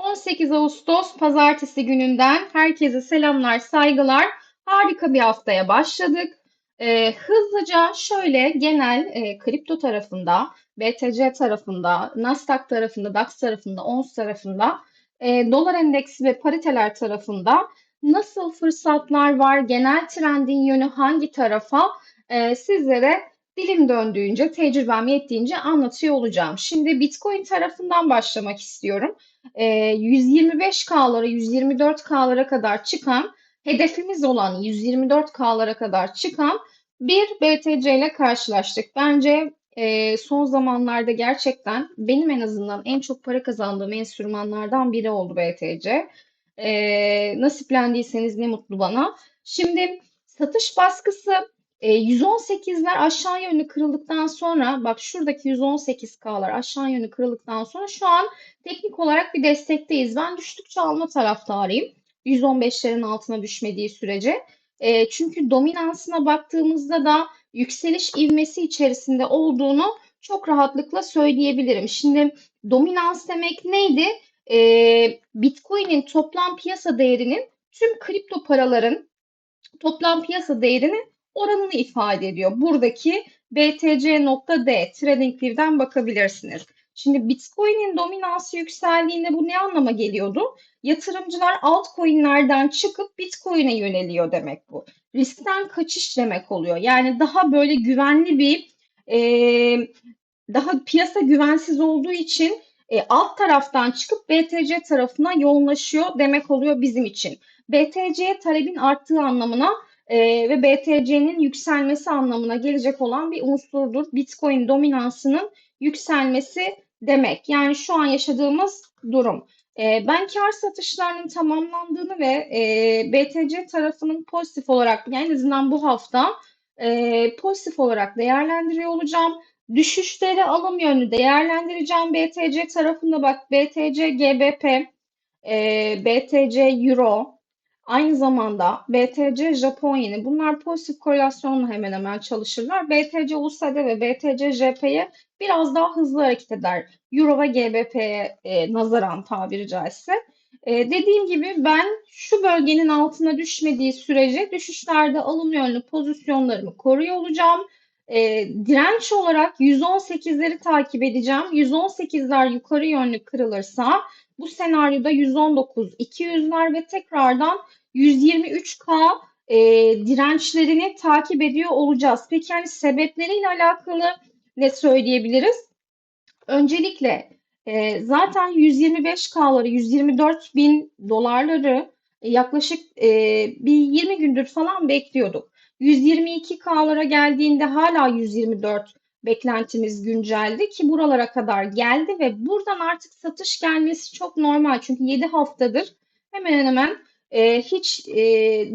18 Ağustos Pazartesi gününden herkese selamlar, saygılar. Harika bir haftaya başladık. Ee, hızlıca şöyle genel e, kripto tarafında, BTC tarafında, Nasdaq tarafında, DAX tarafında, ONS tarafında, e, dolar endeksi ve pariteler tarafında nasıl fırsatlar var, genel trendin yönü hangi tarafa e, sizlere dilim döndüğünce, tecrübem yettiğince anlatıyor olacağım. Şimdi Bitcoin tarafından başlamak istiyorum. 125K'lara, 124K'lara kadar çıkan, hedefimiz olan 124K'lara kadar çıkan bir BTC ile karşılaştık. Bence e, son zamanlarda gerçekten benim en azından en çok para kazandığım enstrümanlardan biri oldu BTC. E, nasiplendiyseniz ne mutlu bana. Şimdi satış baskısı e, 118'ler aşağı yönlü kırıldıktan sonra bak şuradaki 118K'lar aşağı yönlü kırıldıktan sonra şu an teknik olarak bir destekteyiz. Ben düştükçe alma taraftarıyım. 115'lerin altına düşmediği sürece. E, çünkü dominansına baktığımızda da yükseliş ivmesi içerisinde olduğunu çok rahatlıkla söyleyebilirim. Şimdi dominans demek neydi? E, Bitcoin'in toplam piyasa değerinin tüm kripto paraların toplam piyasa değerinin oranını ifade ediyor. Buradaki BTC.D TradingView'den bakabilirsiniz. Şimdi Bitcoin'in dominansı yükseldiğinde bu ne anlama geliyordu? Yatırımcılar altcoin'lerden çıkıp Bitcoin'e yöneliyor demek bu. Riskten kaçış demek oluyor. Yani daha böyle güvenli bir e, daha piyasa güvensiz olduğu için e, alt taraftan çıkıp BTC tarafına yoğunlaşıyor demek oluyor bizim için. BTC talebin arttığı anlamına e, ve BTC'nin yükselmesi anlamına gelecek olan bir unsurdur. Bitcoin dominansının yükselmesi demek. Yani şu an yaşadığımız durum. E, ben kar satışlarının tamamlandığını ve e, BTC tarafının pozitif olarak yani en azından bu hafta e, pozitif olarak değerlendiriyor olacağım. Düşüşleri alım yönlü değerlendireceğim. BTC tarafında bak BTC GBP, e, BTC Euro, Aynı zamanda BTC Japon yeni bunlar pozitif korelasyonla hemen hemen çalışırlar. BTC USD ve BTC JP'ye biraz daha hızlı hareket eder. Euro ve GBP'ye e, nazaran tabiri caizse. E, dediğim gibi ben şu bölgenin altına düşmediği sürece düşüşlerde alım yönlü pozisyonlarımı koruyor olacağım. E, direnç olarak 118'leri takip edeceğim. 118'ler yukarı yönlü kırılırsa bu senaryoda 119 200'ler ve tekrardan 123K e, dirençlerini takip ediyor olacağız. Peki yani sebepleriyle alakalı ne söyleyebiliriz? Öncelikle e, zaten 125K'ları, 124 bin dolarları yaklaşık e, bir 20 gündür falan bekliyorduk. 122K'lara geldiğinde hala 124 beklentimiz günceldi ki buralara kadar geldi ve buradan artık satış gelmesi çok normal. Çünkü 7 haftadır hemen hemen e, hiç e,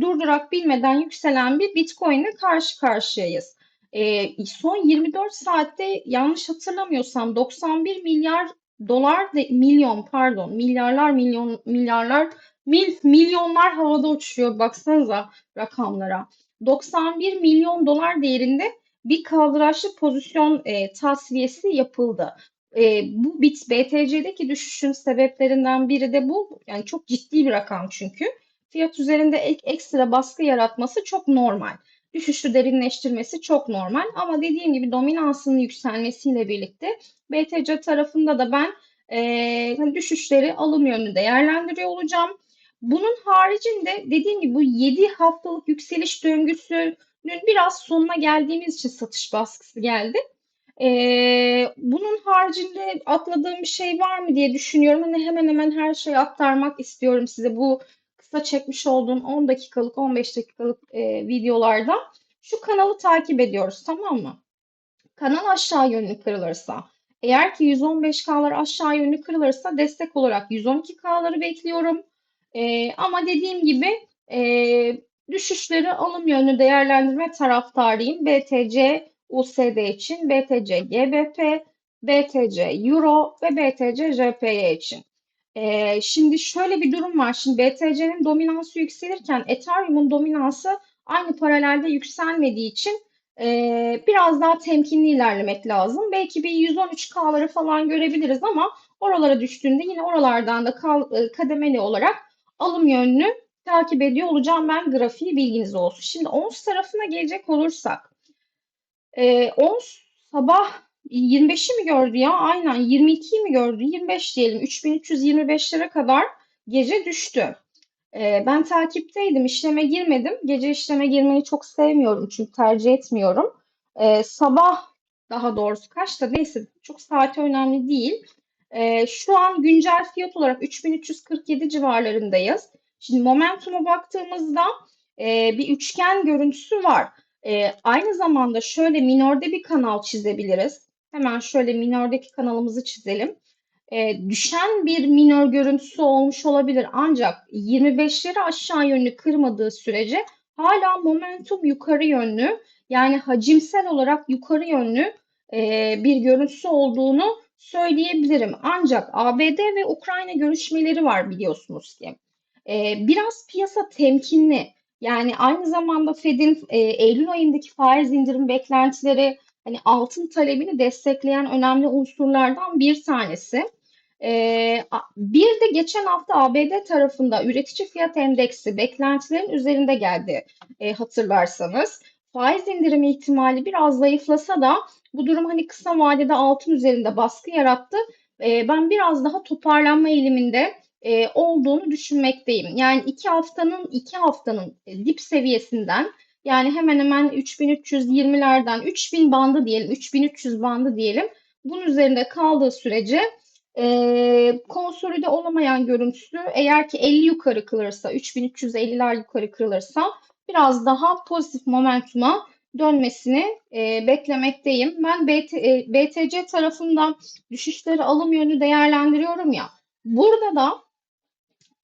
durdurak bilmeden yükselen bir Bitcoin ile karşı karşıyayız. E, son 24 saatte yanlış hatırlamıyorsam 91 milyar dolar de, milyon pardon milyarlar milyon milyarlar mil, milyonlar havada uçuyor baksanıza rakamlara. 91 milyon dolar değerinde bir kaldıraçlı pozisyon e, tasfiyesi yapıldı. E, bu BIT BTC'deki düşüşün sebeplerinden biri de bu. Yani çok ciddi bir rakam çünkü fiyat üzerinde ek, ekstra baskı yaratması çok normal. Düşüşü derinleştirmesi çok normal ama dediğim gibi dominansının yükselmesiyle birlikte BTC tarafında da ben e, hani düşüşleri alım yönlü değerlendiriyor olacağım. Bunun haricinde dediğim gibi bu 7 haftalık yükseliş döngüsünün biraz sonuna geldiğimiz için satış baskısı geldi. Ee, bunun haricinde atladığım bir şey var mı diye düşünüyorum. Hani hemen hemen her şeyi aktarmak istiyorum size bu kısa çekmiş olduğum 10 dakikalık 15 dakikalık e, videolarda şu kanalı takip ediyoruz tamam mı? Kanal aşağı yönlü kırılırsa eğer ki 115K'lar aşağı yönlü kırılırsa destek olarak 112K'ları bekliyorum. E, ama dediğim gibi e, düşüşleri alım yönlü değerlendirme taraftarıyım. BTC USD için, BTC GBP, BTC Euro ve BTC JPY için. Ee, şimdi şöyle bir durum var. Şimdi BTC'nin dominansı yükselirken Ethereum'un dominansı aynı paralelde yükselmediği için Ee, biraz daha temkinli ilerlemek lazım. Belki bir 113K'ları falan görebiliriz ama oralara düştüğünde yine oralardan da kal- e, kademeli olarak alım yönlü takip ediyor olacağım ben grafiği bilginiz olsun. Şimdi ons tarafına gelecek olursak e, ons sabah 25'i mi gördü ya? Aynen 22'yi mi gördü? 25 diyelim. 3325'lere kadar gece düştü. Ee, ben takipteydim, işleme girmedim. Gece işleme girmeyi çok sevmiyorum çünkü tercih etmiyorum. Ee, sabah daha doğrusu kaçta neyse çok saati önemli değil. Ee, şu an güncel fiyat olarak 3347 civarlarındayız. Şimdi Momentum'a baktığımızda e, bir üçgen görüntüsü var. E, aynı zamanda şöyle minörde bir kanal çizebiliriz. Hemen şöyle minördeki kanalımızı çizelim e, düşen bir minör görüntüsü olmuş olabilir. Ancak 25'leri aşağı yönlü kırmadığı sürece hala momentum yukarı yönlü yani hacimsel olarak yukarı yönlü e, bir görüntüsü olduğunu söyleyebilirim. Ancak ABD ve Ukrayna görüşmeleri var biliyorsunuz ki. E, biraz piyasa temkinli. Yani aynı zamanda Fed'in e, Eylül ayındaki faiz indirim beklentileri hani altın talebini destekleyen önemli unsurlardan bir tanesi. Ee, bir de geçen hafta ABD tarafında üretici fiyat endeksi beklentilerin üzerinde geldi e, hatırlarsanız. Faiz indirimi ihtimali biraz zayıflasa da bu durum hani kısa vadede altın üzerinde baskı yarattı. E, ben biraz daha toparlanma eğiliminde e, olduğunu düşünmekteyim. Yani iki haftanın iki haftanın dip seviyesinden yani hemen hemen 3320'lerden 3000 bandı diyelim, 3300 bandı diyelim. Bunun üzerinde kaldığı sürece e, konsolide olamayan görüntüsü eğer ki 50 yukarı kırılırsa, 3350'ler yukarı kırılırsa biraz daha pozitif momentuma dönmesini e, beklemekteyim. Ben BT, e, BTC tarafından düşüşleri alım yönü değerlendiriyorum ya. Burada da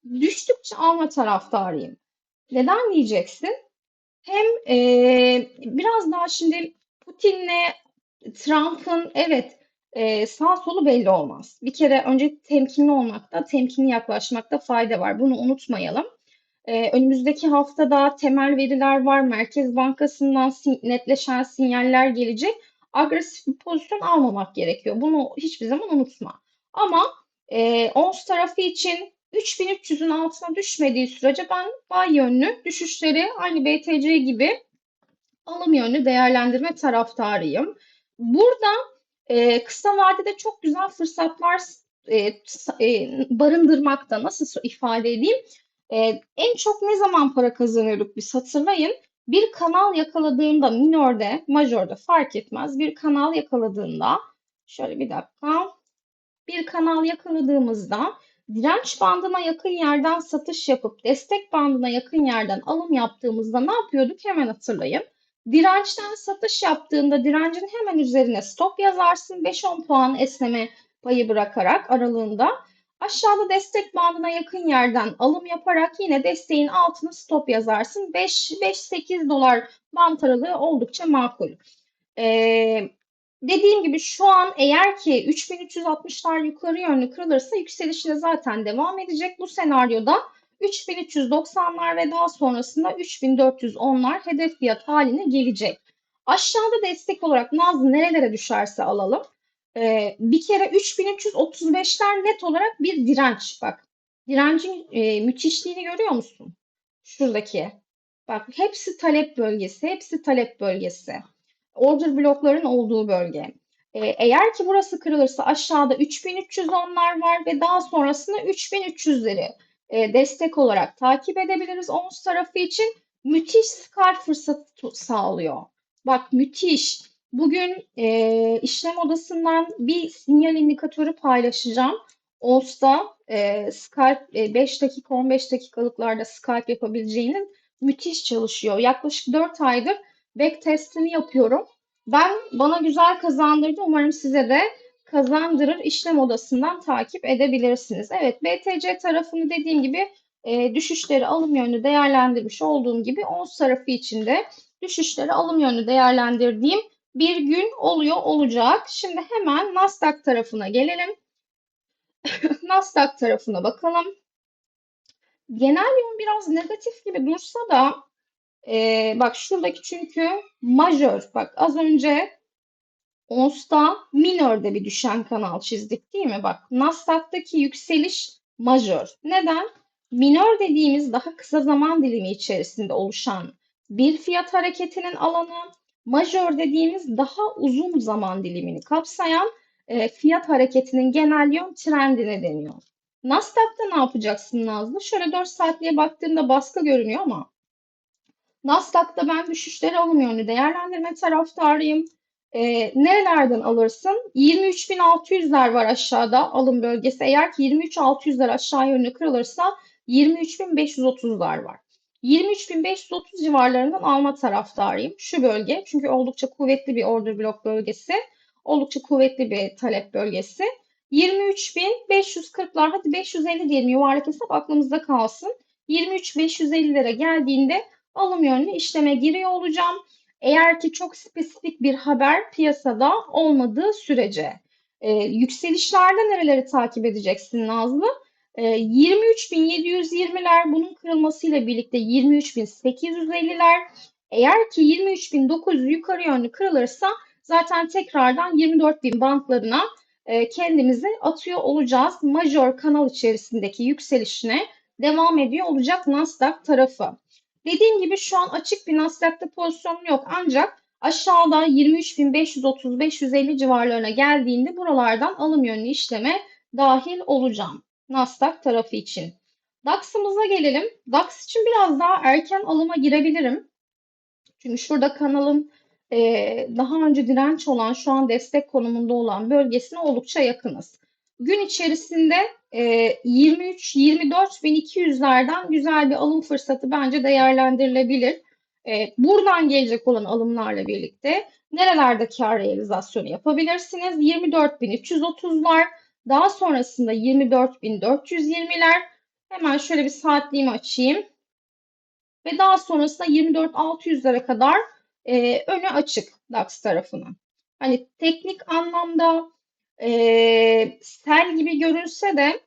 düştükçe alma taraftarıyım. Neden diyeceksin? Hem e, biraz daha şimdi Putin'le Trump'ın evet e, sağ solu belli olmaz. Bir kere önce temkinli olmakta, temkinli yaklaşmakta fayda var. Bunu unutmayalım. E, önümüzdeki haftada temel veriler var. Merkez Bankası'ndan sin netleşen sinyaller gelecek. Agresif bir pozisyon almamak gerekiyor. Bunu hiçbir zaman unutma. Ama e, ons tarafı için 3300'ün altına düşmediği sürece ben buy yönlü düşüşleri aynı BTC gibi alım yönlü değerlendirme taraftarıyım. Burada e, kısa vadede çok güzel fırsatlar e, e, barındırmakta. Nasıl ifade edeyim? E, en çok ne zaman para kazanıyorduk biz hatırlayın. Bir kanal yakaladığında minörde, majörde fark etmez. Bir kanal yakaladığında şöyle bir dakika. Bir kanal yakaladığımızda direnç bandına yakın yerden satış yapıp destek bandına yakın yerden alım yaptığımızda ne yapıyorduk? Hemen hatırlayın. Dirençten satış yaptığında direncin hemen üzerine stop yazarsın. 5-10 puan esneme payı bırakarak aralığında. Aşağıda destek bandına yakın yerden alım yaparak yine desteğin altına stop yazarsın. 5-8 dolar bant aralığı oldukça makul. Ee, dediğim gibi şu an eğer ki 3360'lar yukarı yönlü kırılırsa yükselişi de zaten devam edecek. Bu senaryoda 3390'lar ve daha sonrasında 3410'lar hedef fiyat haline gelecek. Aşağıda destek olarak Nazlı nerelere düşerse alalım. Ee, bir kere 3335'ler net olarak bir direnç. Bak direncin e, müthişliğini görüyor musun? Şuradaki. Bak hepsi talep bölgesi, hepsi talep bölgesi. Order blokların olduğu bölge. Ee, eğer ki burası kırılırsa aşağıda 3310'lar var ve daha sonrasında 3300'leri e, destek olarak takip edebiliriz. Ons tarafı için müthiş scar fırsatı sağlıyor. Bak müthiş. Bugün e, işlem odasından bir sinyal indikatörü paylaşacağım. Ons'ta e, Skype e, 5 dakika 15 dakikalıklarda Skype yapabileceğinin müthiş çalışıyor. Yaklaşık 4 aydır back testini yapıyorum. Ben bana güzel kazandırdı. Umarım size de kazandırır işlem odasından takip edebilirsiniz. Evet BTC tarafını dediğim gibi e, düşüşleri alım yönlü değerlendirmiş olduğum gibi ons tarafı içinde düşüşleri alım yönlü değerlendirdiğim bir gün oluyor olacak. Şimdi hemen Nasdaq tarafına gelelim. Nasdaq tarafına bakalım. Genel yön biraz negatif gibi dursa da Ee, bak şuradaki çünkü majör. Bak az önce Ons'ta minörde bir düşen kanal çizdik değil mi? Bak Nasdaq'taki yükseliş majör. Neden? Minör dediğimiz daha kısa zaman dilimi içerisinde oluşan bir fiyat hareketinin alanı, majör dediğimiz daha uzun zaman dilimini kapsayan e, fiyat hareketinin genel yön trendine deniyor. Nasdaq'ta ne yapacaksın Nazlı? Şöyle 4 saatliğe baktığında baskı görünüyor ama Nasdaq'ta ben düşüşleri alım yönlü değerlendirme taraftarıyım. E, nerelerden alırsın? 23.600'ler var aşağıda alım bölgesi. Eğer ki 23.600'ler aşağı yönlü kırılırsa 23.530'lar var. 23.530 civarlarından alma taraftarıyım. Şu bölge çünkü oldukça kuvvetli bir order blok bölgesi. Oldukça kuvvetli bir talep bölgesi. 23.540'lar hadi 550 diyelim yuvarlak hesap aklımızda kalsın. 23.550'lere geldiğinde alım yönlü işleme giriyor olacağım. Eğer ki çok spesifik bir haber piyasada olmadığı sürece. E, yükselişlerde nereleri takip edeceksin Nazlı? E, 23.720'ler bunun kırılmasıyla birlikte 23.850'ler. Eğer ki 23.900 yukarı yönlü kırılırsa zaten tekrardan 24.000 bantlarına e, kendimizi atıyor olacağız. Major kanal içerisindeki yükselişine devam ediyor olacak Nasdaq tarafı. Dediğim gibi şu an açık bir Nasdaq'ta pozisyonum yok. Ancak aşağıda 23.530-550 civarlarına geldiğinde buralardan alım yönlü işleme dahil olacağım. Nasdaq tarafı için. DAX'ımıza gelelim. DAX için biraz daha erken alıma girebilirim. Çünkü şurada kanalın daha önce direnç olan, şu an destek konumunda olan bölgesine oldukça yakınız. Gün içerisinde 23-24.200'lerden güzel bir alım fırsatı bence değerlendirilebilir. Buradan gelecek olan alımlarla birlikte nerelerde kar realizasyonu yapabilirsiniz? 24.330'lar, daha sonrasında 24.420'ler. Hemen şöyle bir saatliğimi açayım. Ve daha sonrasında 24.600'lere kadar önü açık DAX tarafının. Hani teknik anlamda e, sel gibi görünse de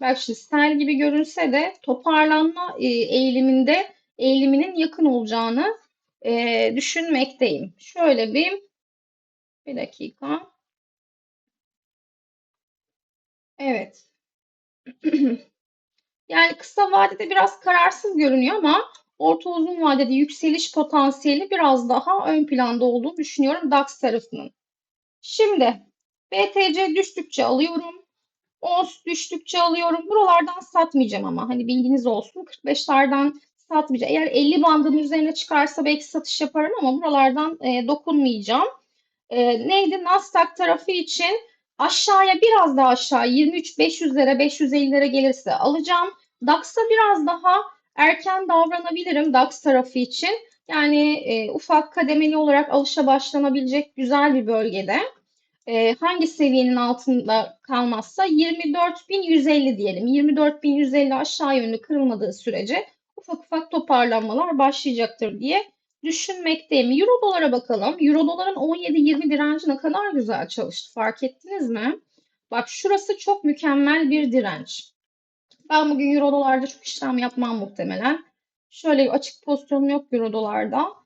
bak şimdi sel gibi görünse de toparlanma e, eğiliminde eğiliminin yakın olacağını e, düşünmekteyim. Şöyle bir bir dakika. Evet. Yani kısa vadede biraz kararsız görünüyor ama orta uzun vadede yükseliş potansiyeli biraz daha ön planda olduğunu düşünüyorum DAX tarafının. Şimdi BTC düştükçe alıyorum. ONS düştükçe alıyorum. Buralardan satmayacağım ama hani bilginiz olsun. 45'lerden satmayacağım. Eğer 50 bandın üzerine çıkarsa belki satış yaparım ama buralardan e, dokunmayacağım. E, neydi? Nasdaq tarafı için aşağıya biraz daha aşağı 23 500'lere 550'lere gelirse alacağım. DAX'a biraz daha erken davranabilirim DAX tarafı için. Yani e, ufak kademeli olarak alışa başlanabilecek güzel bir bölgede e, hangi seviyenin altında kalmazsa 24.150 diyelim. 24.150 aşağı yönlü kırılmadığı sürece ufak ufak toparlanmalar başlayacaktır diye düşünmekteyim. Euro dolara bakalım. Euro doların 17-20 direnci ne kadar güzel çalıştı. Fark ettiniz mi? Bak şurası çok mükemmel bir direnç. Ben bugün Euro dolarda çok işlem yapmam muhtemelen. Şöyle açık pozisyonum yok Euro dolarda.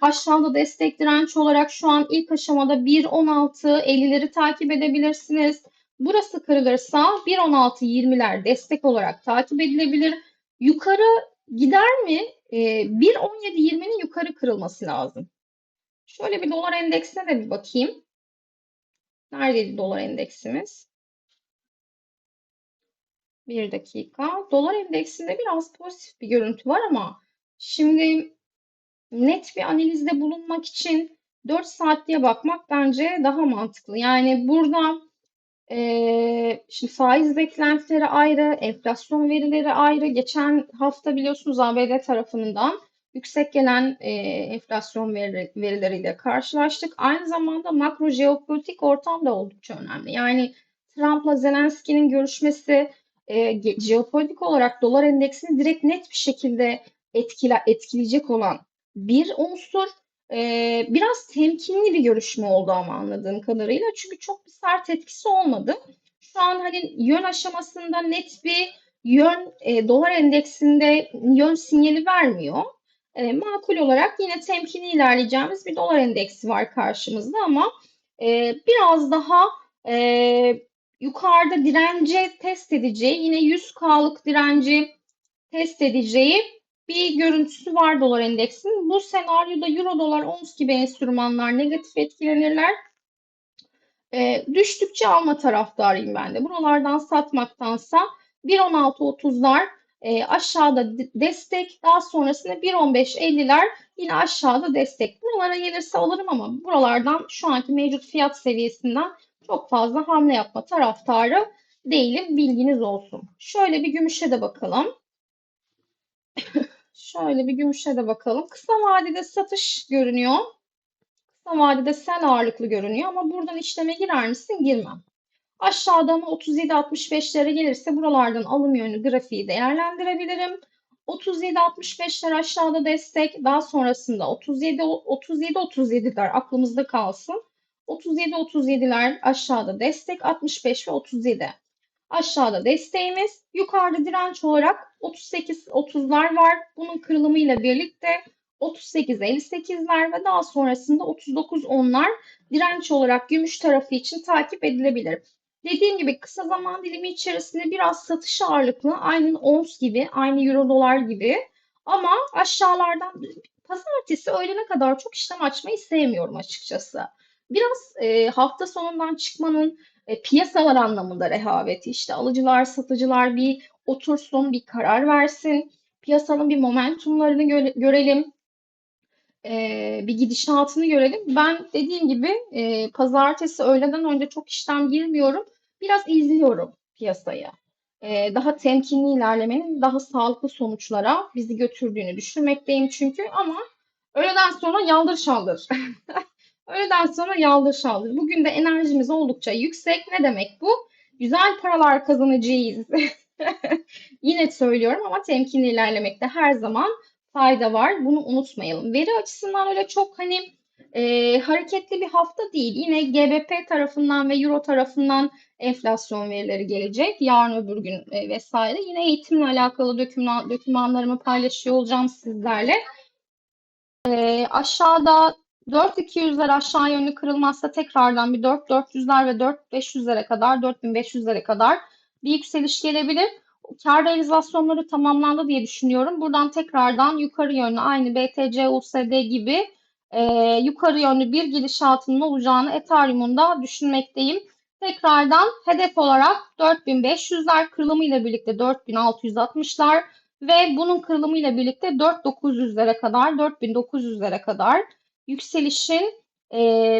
Aşağıda destek direnç olarak şu an ilk aşamada 1.16.50'leri takip edebilirsiniz. Burası kırılırsa 1.16.20'ler destek olarak takip edilebilir. Yukarı gider mi? E, 1.17.20'nin yukarı kırılması lazım. Şöyle bir dolar endeksine de bir bakayım. Neredeydi dolar endeksimiz? Bir dakika. Dolar endeksinde biraz pozitif bir görüntü var ama şimdi net bir analizde bulunmak için 4 saatliğe bakmak bence daha mantıklı. Yani burada e, şimdi faiz beklentileri ayrı, enflasyon verileri ayrı. Geçen hafta biliyorsunuz ABD tarafından yüksek gelen e, enflasyon veri, verileriyle karşılaştık. Aynı zamanda makro jeopolitik ortam da oldukça önemli. Yani Trump'la Zelenski'nin görüşmesi e, jeopolitik olarak dolar endeksini direkt net bir şekilde etkile, etkileyecek olan bir unsur. Ee, biraz temkinli bir görüşme oldu ama anladığım kadarıyla. Çünkü çok bir sert etkisi olmadı. Şu an hani yön aşamasında net bir yön e, dolar endeksinde yön sinyali vermiyor. e, makul olarak yine temkinli ilerleyeceğimiz bir dolar endeksi var karşımızda ama e, biraz daha e, yukarıda direnci test edeceği, yine 100K'lık direnci test edeceği bir görüntüsü var dolar endeksinin. Bu senaryoda euro dolar ons gibi enstrümanlar negatif etkilenirler. E, düştükçe alma taraftarıyım ben de. Buralardan satmaktansa 1.16.30'lar e, aşağıda destek, daha sonrasında 1.15.50'ler yine aşağıda destek. Buralara gelirse alırım ama buralardan şu anki mevcut fiyat seviyesinden çok fazla hamle yapma taraftarı değilim. Bilginiz olsun. Şöyle bir gümüşe de bakalım. Şöyle bir gümüşe de bakalım. Kısa vadede satış görünüyor. Kısa vadede sen ağırlıklı görünüyor ama buradan işleme girer misin? Girmem. Aşağıdan 37-65'lere gelirse buralardan alım yönlü grafiği değerlendirebilirim. 37-65'ler aşağıda destek, daha sonrasında 37 37 37'ler aklımızda kalsın. 37 37'ler aşağıda destek, 65 ve 37. Aşağıda desteğimiz, yukarıda direnç olarak 38 30'lar var. Bunun kırılımıyla birlikte 38 58'ler ve daha sonrasında 39 10'lar direnç olarak gümüş tarafı için takip edilebilir. Dediğim gibi kısa zaman dilimi içerisinde biraz satış ağırlıklı, aynı ons gibi, aynı euro dolar gibi. Ama aşağılardan pazartesi öğlene kadar çok işlem açmayı sevmiyorum açıkçası. Biraz e, hafta sonundan çıkmanın e, piyasalar anlamında rehaveti işte alıcılar, satıcılar bir otursun, bir karar versin. Piyasanın bir momentumlarını göre, görelim e, bir gidişatını görelim. Ben dediğim gibi e, pazartesi öğleden önce çok işlem girmiyorum. Biraz izliyorum piyasayı. E, daha temkinli ilerlemenin daha sağlıklı sonuçlara bizi götürdüğünü düşünmekteyim çünkü ama öğleden sonra yaldır şaldır. öğleden sonra yaldır şaldır. Bugün de enerjimiz oldukça yüksek. Ne demek bu? Güzel paralar kazanacağız. Yine söylüyorum ama temkinli ilerlemekte her zaman fayda var. Bunu unutmayalım. Veri açısından öyle çok hani e, hareketli bir hafta değil. Yine GBP tarafından ve Euro tarafından enflasyon verileri gelecek. Yarın öbür gün e, vesaire. Yine eğitimle alakalı doküman, dokümanlarımı paylaşıyor olacağım sizlerle. E, aşağıda 4200'ler aşağı yönlü kırılmazsa tekrardan bir 4400'ler ve 4500'lere kadar 4500'lere kadar bir yükseliş gelebilir kar realizasyonları tamamlandı diye düşünüyorum. Buradan tekrardan yukarı yönlü aynı BTC USD gibi e, yukarı yönlü bir gidişatının olacağını Ethereum'un da düşünmekteyim. Tekrardan hedef olarak 4500'ler kırılımı ile birlikte 4660'lar ve bunun kırılımı ile birlikte 4900'lere kadar 4900'lere kadar yükselişin e,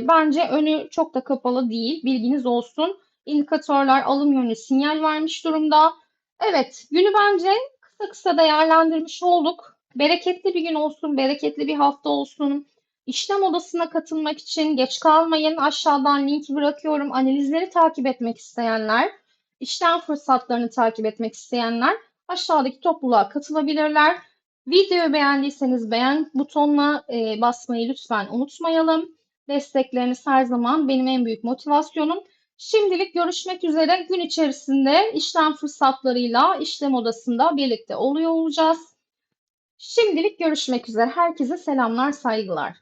bence önü çok da kapalı değil. Bilginiz olsun. İndikatörler alım yönlü sinyal vermiş durumda. Evet, günü bence kısa kısa değerlendirmiş olduk. Bereketli bir gün olsun, bereketli bir hafta olsun. İşlem odasına katılmak için geç kalmayın. Aşağıdan linki bırakıyorum. Analizleri takip etmek isteyenler, işlem fırsatlarını takip etmek isteyenler aşağıdaki topluluğa katılabilirler. Videoyu beğendiyseniz beğen butonuna e, basmayı lütfen unutmayalım. Destekleriniz her zaman benim en büyük motivasyonum. Şimdilik görüşmek üzere. Gün içerisinde işlem fırsatlarıyla işlem odasında birlikte oluyor olacağız. Şimdilik görüşmek üzere. Herkese selamlar, saygılar.